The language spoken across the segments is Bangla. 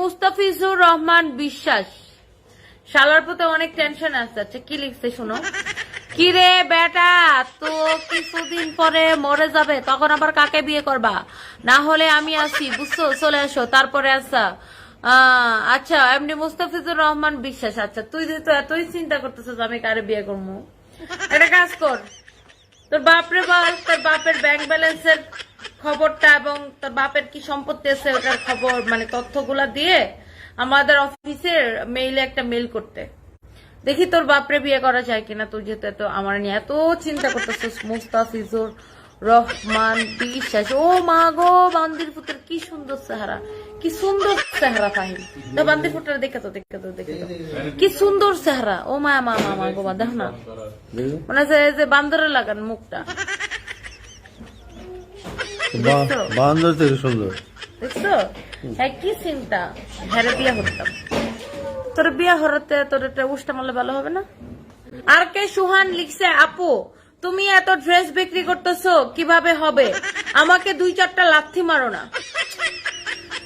মুস্তাফিজুর রহমান বিশ্বাস। শালার প্রতি অনেক টেনশন আছে। আচ্ছা কি লিখছে শুনো? কি রে বেটা তো কিছুদিন পরে মরে যাবে তখন আবার কাকে বিয়ে করবা? না হলে আমি আসি বুঝছ? চলে আসো তারপরে আসা আহ, আচ্ছা এমনি মুস্তাফিজুর রহমান বিশ্বাস। আচ্ছা তুই তো এতই চিন্তা করতেছিস আমি কারে বিয়ে করব? একটা কাজ কর। তোর বাপরে বল তোর বাপের ব্যাংক ব্যালেন্সের খবরটা এবং তার বাপের কি সম্পত্তি আছে ওটার খবর মানে তথ্যগুলা দিয়ে আমাদের অফিসের মেইলে একটা মেল করতে। দেখি তোর বাপরে বিয়ে করা যায় কিনা তোর যেহেতু এত আমার নিয়ে এত চিন্তা করতেছিস মুস্তাফিজুর রহমান বিশ্বাস। ও মা গো বান্দির পুত্র কি সুন্দর চেহারা কি সুন্দর চেহারা ফাহিম। তো বান্দির পুত্র দেখে তো দেখে তো দেখে তো। কি সুন্দর চেহারা। ও মা মা মা মা গো মা দেখ না। মনে যে বান্দরে লাগান মুখটা? বান্দর থেকে সুন্দর দেখছ? হ্যাঁ কি চিন্তা হ্যাঁ বিয়া হতাম তোর বিয়া হরতে তোর একটা উষ্টা মারলে ভালো হবে না? আর কে সুহান লিখছে আপু তুমি এত ড্রেস বিক্রি করতেছো কীভাবে হবে? আমাকে দুই চারটা লাথি মারো না।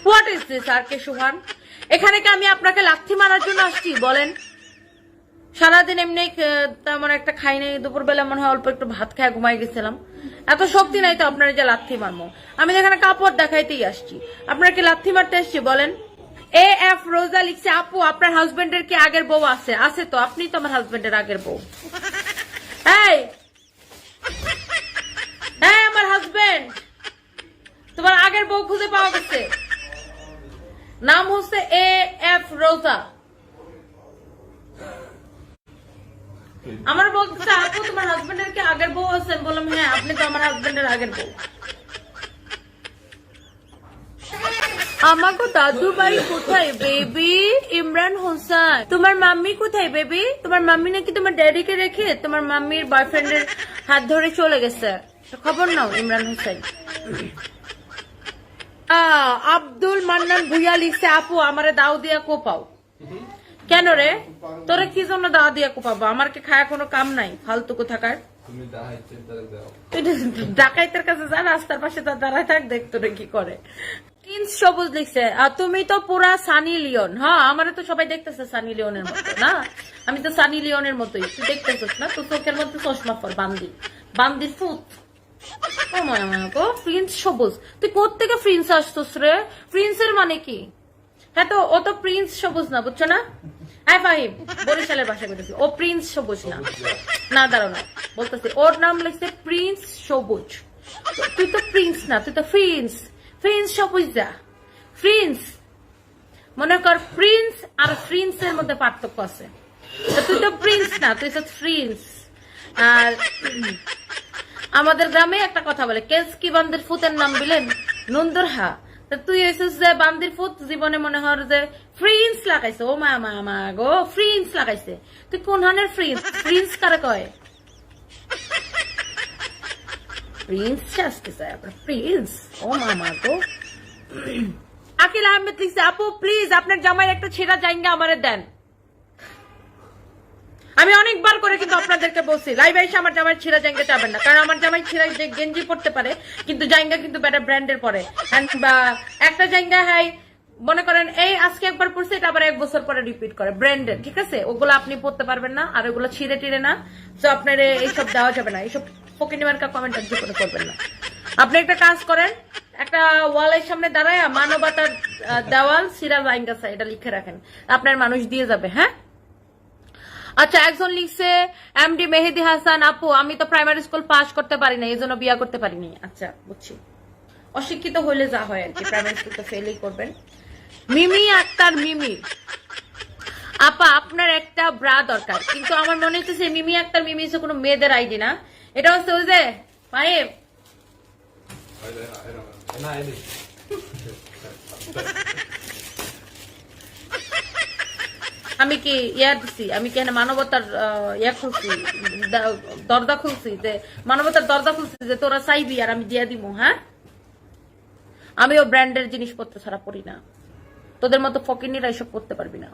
হোয়াট ইজ দিস আর কে সুহান? এখানে কি আমি আপনাকে লাথি মারার জন্য আসছি? বলেন। সারাদিন এমনি তেমন একটা খাই নাই। দুপুরবেলা মনে হয় অল্প একটু ভাত খায় ঘুমাই গেছিলাম। এত শক্তি নাই তো আপনার যে লাথি মারমো। আমি যেখানে কাপড় দেখাইতেই আসছি। আপনার কি লাথি মারতে আসছি বলেন? এ এফ রোজা লিখছে, আপু, আপনার হাজবেন্ডের কি আগের বউ আছে? আছে তো আপনি তো আমার হাজবেন্ডের আগের বউ। এই! এই আমার হাজবেন্ড তোমার আগের বউ খুঁজে পাওয়া গেছে। নাম হচ্ছে এ এফ রোজা। আমার বলতেছে আপু, তোমার হাজবেন্ডের কি আগের বউ আছেন? বললাম হ্যাঁ আপনি তো আমার হাজবেন্ডের আগের বউ। আমাকে দাদু বাড়ি কোথায় বেবি ইমরান হোসেন। তোমার মাম্মি কোথায় বেবি তোমার মাম্মি নাকি তোমার ড্যাডিকে রেখে তোমার মাম্মির বয়ফ্রেন্ডের হাত ধরে চলে গেছে। খবর নাও, ইমরান হোসেন। আব্দুল মান্নান ভুইয়া লিখছে, আপু, আমারে দাও দিয়া কোপাও। কেন রে? তোরা কি জন্য দাওয়া দিয়া কোপাবো? আমার কি খায়া কোনো কাম নাই? ফালতু কোথাকার। ডাকাইতের কাছে যা রাস্তার পাশে তার দাঁড়ায় থাক তোরে কি করে। প্রিন্স সবুজ লিখছে তুমি তো পুরা সানি লিওন। হ্যাঁ আমার তো সবাই দেখতেছে সানি লিওনের মতো না? আমি তো সানি লিওনের মতোই। তুই দেখতেছিস না? তো চোখের মধ্যে চশমা পর বান্দি। বান্দির ফুট ও মায়া মায়া গো প্রিন্স সবুজ। তুই কোত্থেকে প্রিন্স আসছিস রে? প্রিন্সের মানে কি? হ্যাঁ তো ও তো প্রিন্স সবুজ না বুঝছ না? হ্যাঁ ফাহিম, বরিশালের ও প্রিন্স সবুজ না। না দাঁড়ো না। বলতেছি, ওর নাম লিখছে প্রিন্স সবুজ। তুই তো প্রিন্স না, তুই তো সবুজ যা। মনে কর প্রিন্স আর প্রিন্স এর মধ্যে পার্থক্য আছে। তুই তো প্রিন্স না, তুই তো প্রিন্স আর আমাদের গ্রামে একটা কথা বলে, কেস কি বান্দির ফুতের নাম দিলেন নন্দর হা তা তুই হয়েছিস যে বান্দির ফুত জীবনে মনে হর যে ফ্রিন্স লাগাইছে। ও মা মা মা গো, ফ্রিন্স লাগাইছে। তুই কোন হানের ফ্রিন্স? ফ্রিন্স কারে কয়? ফ্রিন্স আসতে চাই আপনার প্রিন্স ও মা মা গো। আকিল আহমেদ লিখছে, আপু প্লিজ আপনার জামাই একটা ছেঁড়া জায়গা আমারে দেন। আমি অনেকবার করে কিন্তু আপনাদেরকে বলছি লাইভ এসে আমার জামাই ছিঁড়া জায়গা যাবেন না। কারণ আমার জামাই ছিঁড়া যে গেঞ্জি পড়তে পারে, কিন্তু জায়গা কিন্তু বেটা ব্র্যান্ডের পরে। বা একটা জায়গা, হাই, মনে করেন, এই আজকে একবার পড়ছে এটা আবার এক বছর পরে রিপিট করে। ব্র্যান্ডের ঠিক আছে? ওগুলো আপনি পড়তে পারবেন না, আর ওগুলো ছিঁড়ে টিড়ে না। তো আপনার এইসব দেওয়া যাবে না। এইসব ফকিনিমার্কা কমেন্ট আর করবেন না। আপনি একটা কাজ করেন, একটা ওয়ালের সামনে দাঁড়ায় মানবতার দেওয়াল সিরাজ আইনগাছা এটা লিখে রাখেন। আপনার মানুষ দিয়ে যাবে হ্যাঁ? আচ্ছা একজন লিখছে, এমডি মেহেদি হাসান আপু, আমি তো প্রাইমারি স্কুল পাস করতে পারি না এই জন্য বিয়া করতে পারিনি। আচ্ছা বুঝছি। অশিক্ষিত হলে যা হয় আর কি প্রাইমারি স্কুল তো ফেলই করবেন। মিমি আক্তার, মিমি। আপা, আপনার একটা ব্রা দরকার, কিন্তু আমার মনে হচ্ছে মিমি আক্তার, মিমি হচ্ছে কোনো মেয়েদের আইডি না। এটা হচ্ছে ওই যে পায়েব আমি কি ইয়া দিছি? আমি কি মানবতার ইয়া খুলছি? দ- দরজা খুলছি যে মানবতার দরজা খুলছি যে তোরা চাইবি আর আমি দিয়া দিব হ্যাঁ? আমিও ব্র্যান্ডের জিনিসপত্র ছাড়া পড়ি না। তোদের মতো ফকিনিরা এসব করতে পারবি না।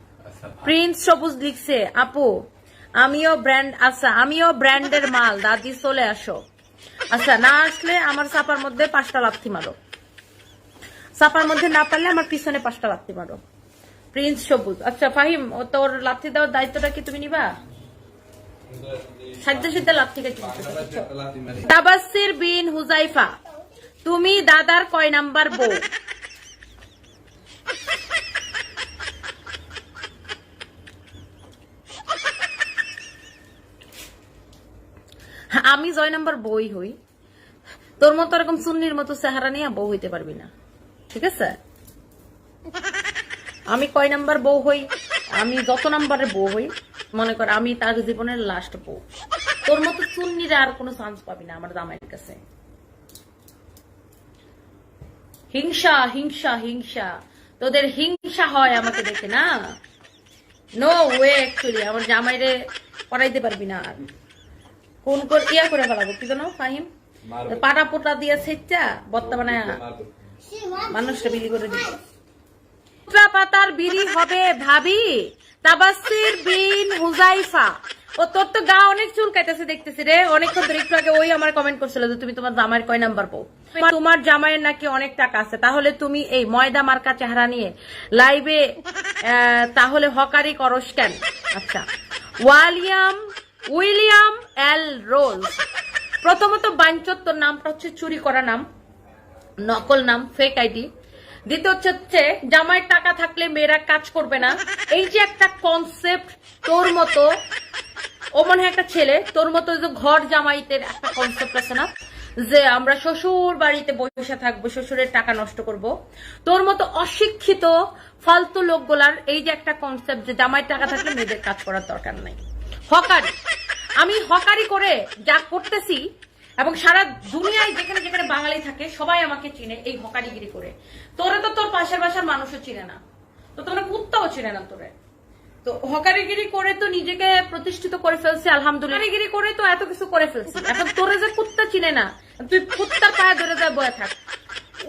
প্রিন্স সবুজ লিখছে আপু আমিও ব্র্যান্ড আচ্ছা আমিও ব্র্যান্ডের মাল দাদি চলে আসো। আচ্ছা না আসলে আমার চাপার মধ্যে পাঁচটা লাথি মারো। চাপার মধ্যে না পারলে আমার পিছনে পাঁচটা লাথি মারো। প্রিন্স সবুজ আচ্ছা ফাহিম তোর লাথি দেওয়ার দায়িত্বটা কি তুমি নিবা? তুমি দাদার কয় নাম্বার বউ? হ্যাঁ, আমি জয় নাম্বার বই হই। তোর মতো এরকম সুন্নির মতো চেহারা নিয়ে বউ হইতে পারবি না। ঠিক আছে? আমি কয় নাম্বার বউ হই? আমি যত নাম্বারের বউ হই মনে কর আমি তার জীবনের লাস্ট বউ। তোর মতো চুন্নিরা আর কোনো চান্স পাবি না আমার জামাইয়ের কাছে। হিংসা হিংসা হিংসা। তোদের হিংসা হয় আমাকে দেখে না? নো ওয়ে অ্যাকচুয়ালি আমার জামাইরে পড়াইতে পারবি না। আর কোন করে ইয়া করে ফেলাবো কি জানো ফাহিম? পাটা পোটা দিয়ে সেচ্চা বর্তমানে মানুষটা বিলি করে দিবে। পুত্রা পাতার বিড়ি হবে ভাবি। তাবাসির বিন হুজাইফা। ও, তোর তো গা অনেক চুল কাটাছে দেখতেছি রে। অনেকক্ষণ ধরে একটু আগে ওই আমার কমেন্ট করছিল যে তুমি তোমার জামাইয়ের কয় নাম্বার বউ? তোমার জামাইয়ের নাকি অনেক টাকা আছে। তাহলে তুমি এই ময়দা মার্কা চেহারা নিয়ে লাইভে তাহলে হকারি করস কেন? আচ্ছা। William, William L Rose. প্রথমত বাঞ্চত তোর নামটা হচ্ছে চুরি করা নাম। নকল নাম ফেক আইডি দ্বিতীয় হচ্ছে জামাইয়ের টাকা থাকলে মেয়েরা কাজ করবে না। এই যে একটা কনসেপ্ট তোর মতো, ও মনে একটা ছেলে, তোর মতো ঘর জামাইতের একটা কনসেপ্ট আছে না? যে আমরা শ্বশুর বাড়িতে বসে থাকব, শ্বশুরের টাকা নষ্ট করব। তোর মতো অশিক্ষিত ফালতু লোকগুলার এই যে একটা কনসেপ্ট যে জামাইয়ের টাকা থাকলে মেয়েদের কাজ করার দরকার নাই। হকারি। আমি হকারি করে যা করতেছি এবং সারা দুনিয়ায় যেখানে যেখানে বাঙালি থাকে সবাই আমাকে চিনে এই হকারিগিরি করে। তোরে তো তোর পাশের বাসার মানুষও চিনে না। তো তোমরা কুত্তাও চিনে না তোরে। তো হকারিগিরি করে তো নিজেকে প্রতিষ্ঠিত করে ফেলছি আলহামদুলিল্লাহ। করে তো এত কিছু করে ফেলছি। এখন তোরে যে কুত্তা চিনে না তুই কুত্তার পায়ে ধরে যায় বয়ে থাক।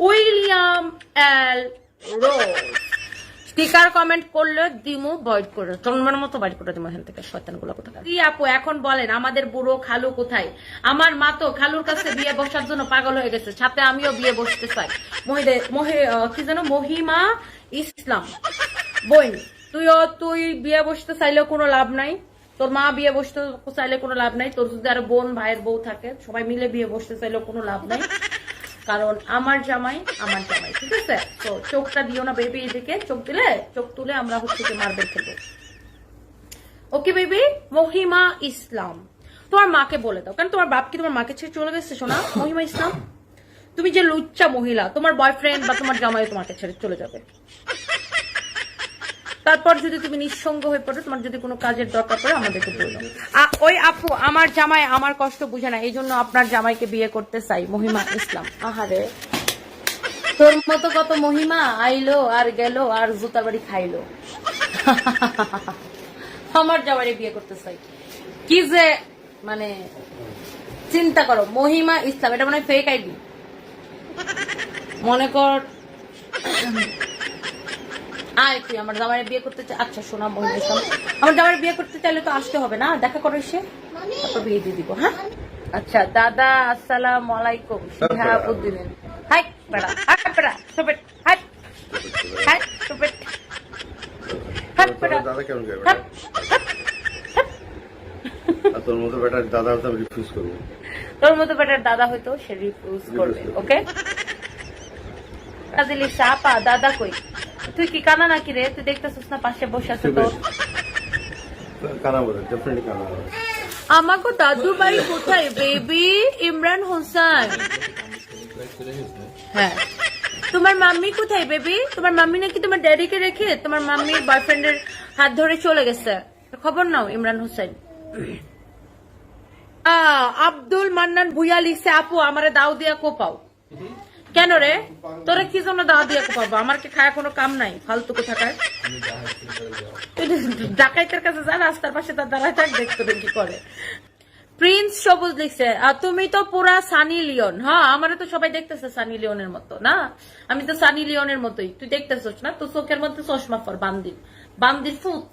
William L Rose. Sticker comment করলে দিমু, বয়ড করে, জন্মের মতো বাইট করে দিমু এখান থেকে শয়তানগুলো কোথায়? কি আপু, এখন বলেন, আমাদের বুড়ো খালু কোথায়? আমার মা তো খালুর কাছে বিয়ে বসার জন্য পাগল হয়ে গেছে, সাথে আমিও বিয়ে বসতে চাই। মহিদে, মহি কি যেন, মহিমা ইসলাম। বোন তুইও, তুই বিয়ে বসতে চাইলেও কোনো লাভ নাই। তোর মা বিয়ে বসতে চাইলে কোনো লাভ নাই। তোর যদি আরও বোন, ভাইয়ের বউ থাকে, সবাই মিলে বিয়ে বসতে চাইলেও কোনো লাভ নাই। কারণ আমার জামাই আমার জামাই, ঠিক আছে? তো চোখটা দিও না বেবি এদিকে, চোখ দিলে, চোখ তুলে আমরা হচ্ছে কি মারবে খেলব। Okay baby Mahima Islam. তোমার মাকে বলে দাও কারণ তোমার বাপ কি তোমার মাকে ছেড়ে চলে গেছে, শোনা? মহিমা ইসলাম? তুমি যে লুচ্চা মহিলা, তোমার বয়ফ্রেন্ড বা তোমার জামাই তোমাকে ছেড়ে চলে যাবে। তারপর যদি তুমি নিঃসঙ্গ হয়ে পড়ো, তোমার যদি কোনো কাজের দরকার পড়ে, আমাদেরকে বলল আ- ওই আপু, আমার জামাই আমার কষ্ট বুঝে না, এই জন্য আপনার জামাইকে বিয়ে করতে চাই, মহিমা ইসলাম। আহারে। তোর মতো কত মহিমা আইলো আর গেল আর জুতার বাড়ি খাইলো। আমার জামাইরে বিয়ে করতে চাই। কি যে মানে চিন্তা করো, মহিমা ইসলাম, এটা মানে ফেক আইডি মনে কর আয় তুই আমার জামাইয়ের বিয়ে করতে আচ্ছা শোনা মহিলা আমার জামাইয়ের বিয়ে করতে চাইলে তো আসতে হবে না দেখা করো এসে। তারপর বিয়ে দিয়ে দিব হ্যাঁ? আচ্ছা দাদা আসসালাম আলাইকুম শিহাবুদ্দিন হাই বেড়া হাই বেড়া সুপেট হাই হাই সুপেট হাই বেড়া। দাদা কেমন গায়ে তোর মতো বেটার দাদা হতে রিফিউজ করব। তোর মতো বেটার দাদা হয়তো সে রিফিউজ করবে ওকে দিলি চাপা দাদা কই? তুই কি কানা নাকি রে? তুই দেখতেছিস না পাশে বসে আছে তোর? কানা বলে ডেফিনেটলি কানা বলে। আমাকে দাদু বাড়ি কোথায়? বেবি ইমরান হোসেন। হ্যাঁ। তোমার মাম্মি কোথায় বেবি তোমার মাম্মি নাকি তোমার ড্যাডিকে রেখে তোমার মাম্মির বয়ফ্রেন্ডের হাত ধরে চলে গেছে। খবর নাও ইমরান হোসেন। আহ, আব্দুল মান্নান ভুইয়া লিখছে আপু আমারে দাও দিয়া কোপাও। কেন রে? তোরা কি জন্য দাও দিয়া কোপাবো? আমার কি খায় কোনো কাম নাই ফালতু কোথাকার তুই ডাকাইতের কাছে যা, রাস্তার পাশে তার দাঁড়ায় থাক, দেখতো কি করে। প্রিন্স সবুজ লিখছে আর তুমি তো পুরা সানি লিওন। হ্যাঁ আমার তো সবাই দেখতেছে সানি লিওনের মতো, না? আমি তো সানি লিওনের মতোই। তুই দেখতেছিস না? তো চোখের মধ্যে চশমা পর বান্দির বান্দির ফুট